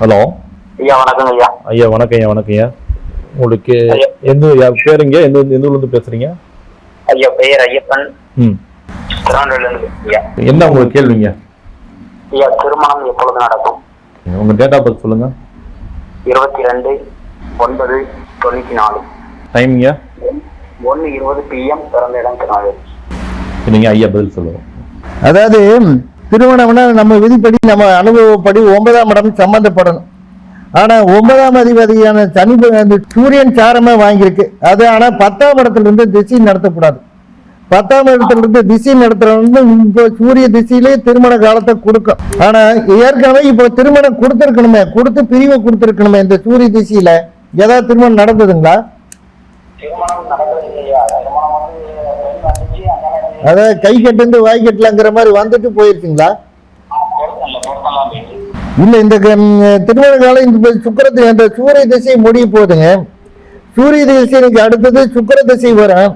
Hello. ஐயா வணக்கம் ஐயா. ஐயா வணக்கம் ஐயா வணக்கம் ஐயா. உங்களுக்கு ஐயா. எந்த பேருங்க? எந்த எந்த ஊர்லேருந்து பேசுறீங்க? ஐயா பெயர் ஐயப்பன். ம். இருந்து என்ன உங்களுக்கு கேள்விங்க? ஐயா திருமணம் எப்பொழுது நடக்கும்? உங்க டேட் ஆஃப் பர்த் சொல்லுங்க. இருபத்தி ரெண்டு ஒன்பது தொண்ணூத்தி நாலு டைமிங்க ஒன்னு இருபது பிஎம் பிறந்த இடம் திருநெல்வேலி. நீங்க ஐயா பதில் சொல்லுங்க. அதாவது திருமணம்னா நம்ம விதிப்படி நம்ம அனுபவப்படி ஒன்பதாம் இடம் சம்மந்தப்படணும் ஆனால் ஒன்பதாம் அதிபதியான சனி அந்த சூரியன் சாரமாக வாங்கியிருக்கு. அது ஆனால் பத்தாம் இடத்துலேருந்து திசை நடத்தக்கூடாது. பத்தாம் இடத்துலேருந்து திசை நடத்துறது இப்போ சூரிய திசையிலே திருமண காலத்தை கொடுக்கும். ஆனால் ஏற்கனவே இப்போ திருமணம் கொடுத்துருக்கணுமே கொடுத்து பிரிவை கொடுத்துருக்கணுமே இந்த சூரிய திசையில் ஏதாவது திருமணம் நடந்ததுங்களா திருமணம் நடக்கிறது இல்லையா திருமணம் வந்து பெண் வந்துச்சு அதனால அதாவது கை கட்டுந்து வாய் கட்டலாங்கிற மாதிரி வந்துட்டு போயிருச்சுங்களா? இல்ல இந்த திருமண காலம் இந்த சுக்கரத்து அந்த சூரிய திசை முடிய போகுதுங்க சூரிய திசைக்கு அடுத்தது சுக்கிர திசை வரும்.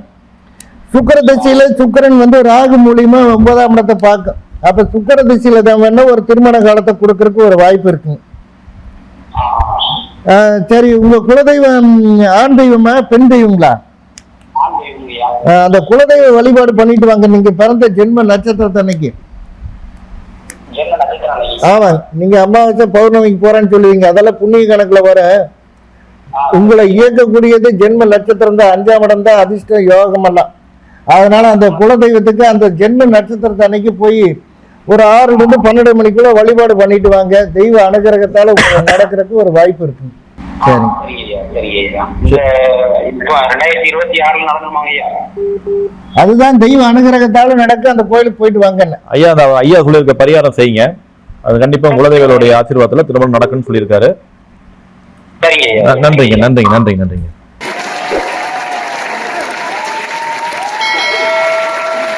சுக்கர திசையில சுக்கிரன் வந்து ராகு மூலியமா ஒன்பதாம் இடத்தை பார்க்கும். அப்ப சுக்கிர திசையில தான் வேணா ஒரு திருமண காலத்தை கொடுக்கறதுக்கு ஒரு வாய்ப்பு இருக்குங்க சரி உங்க குலதெய்வம் ஆண் தெய்வமா பெண் தெய்வங்களா ஆண் தெய்வம் ஐயா ஆஹ் அந்த குலதெய்வ வழிபாடு பண்ணிட்டு வாங்க. நீங்க பிறந்த ஜென்ம நட்சத்திரத்தை அன்னைக்கு. ஆமா நீங்க அமாவாசை பௌர்ணமிக்கு போறேன்னு சொல்லுவீங்க. அதெல்லாம் புண்ணிய கணக்குல வர. உங்களை இயக்கக்கூடியது ஜென்ம நட்சத்திரம் தான். அஞ்சாம் இடம் தான் அதிர்ஷ்டம் யோகம் எல்லாம். அதனால அந்த குலதெய்வத்துக்கு அந்த ஜென்ம நட்சத்திரத்தை அன்னைக்கு போய் ஒரு ஆறுல இருந்து பன்னெண்டு மணிக்குள்ள வழிபாடு பண்ணிட்டு வாங்க. தெய்வ அனுகிரகத்தால நடக்கிறதுக்கு ஒரு வாய்ப்பு இருக்கு. அதுதான் தெய்வ அனுகிரகத்தால நடக்க அந்த கோயிலுக்கு போயிட்டு வாங்கன்னு. ஐயா அந்த ஐயா சொல்லியிருக்க பரிகாரம் செய்யுங்க. அது கண்டிப்பா குலதெய்வங்களுடைய ஆசீர்வாதத்துல திருமணம் நடக்குன்னு சொல்லியிருக்காரு. நன்றிங்க நன்றிங்க நன்றிங்க நன்றிங்க.